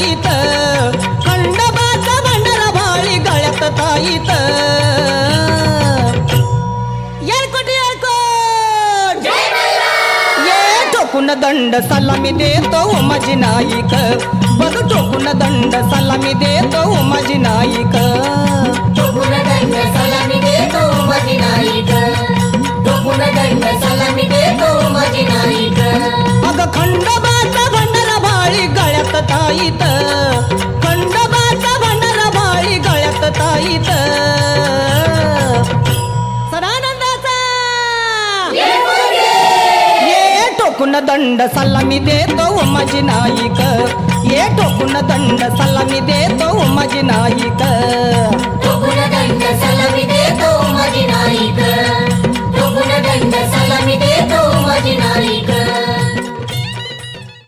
ताईत खंडोबाचा भंडारा भाळी गळ्यात ताईत. ये टोकून दंड सलामी देतो उमाजी नाईक. बघ टोकून दंड सलामी देतो नाईक. टोकून दंड सलामी देतो माझी नाईक. टोकून दंड सलामी देतो माझी नाईक. अग गळ्यात ताईत. खंडोबाचा भंडारा भाळी गळ्यात ताईत. सदानंदाचा. ये टोकून दंड सलामी देतो उमाजी नाईक. ये टोकून दंड सलामी देतो उमाजी नाईक.